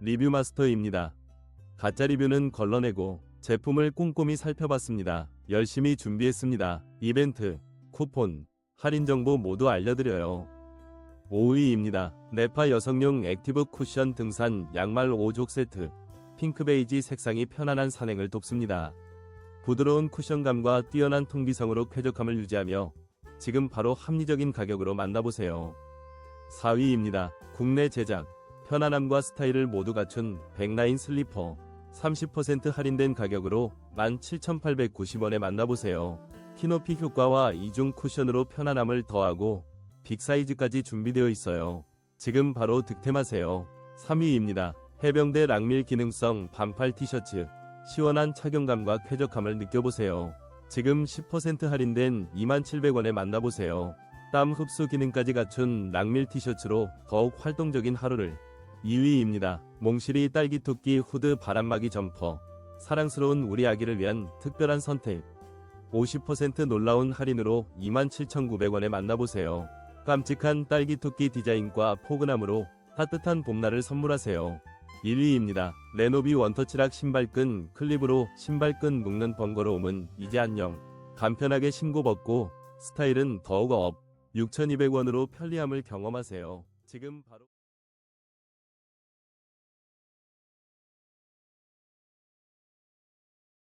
리뷰 마스터입니다. 가짜 리뷰는 걸러내고 제품을 꼼꼼히 살펴봤습니다. 열심히 준비했습니다. 이벤트, 쿠폰, 할인 정보 모두 알려드려요. 5위입니다. 네파 여성용 액티브 쿠션 등산 양말 5족 세트. 핑크 베이지 색상이 편안한 산행을 돕습니다. 부드러운 쿠션감과 뛰어난 통기성으로 쾌적함을 유지하며 지금 바로 합리적인 가격으로 만나보세요. 4위입니다. 국내 제작, 편안함과 스타일을 모두 갖춘 백라인 슬리퍼. 30% 할인된 가격으로 17,890원에 만나보세요. 키높이 효과와 이중 쿠션으로 편안함을 더하고 빅 사이즈까지 준비되어 있어요. 지금 바로 득템하세요. 3위입니다. 해병대 락밀 기능성 반팔 티셔츠. 시원한 착용감과 쾌적함을 느껴보세요. 지금 10% 할인된 27,000원에 만나보세요. 땀 흡수 기능까지 갖춘 락밀 티셔츠로 더욱 활동적인 하루를 2위입니다. 몽실이 딸기 토끼 후드 바람막이 점퍼. 사랑스러운 우리 아기를 위한 특별한 선택. 50% 놀라운 할인으로 27,900원에 만나보세요. 깜찍한 딸기 토끼 디자인과 포근함으로 따뜻한 봄날을 선물하세요. 1위입니다. 레노비 원터치락 신발끈 클립으로 신발끈 묶는 번거로움은 이제 안녕. 간편하게 신고 벗고 스타일은 더욱 업. 6,200원으로 편리함을 경험하세요. 지금 바로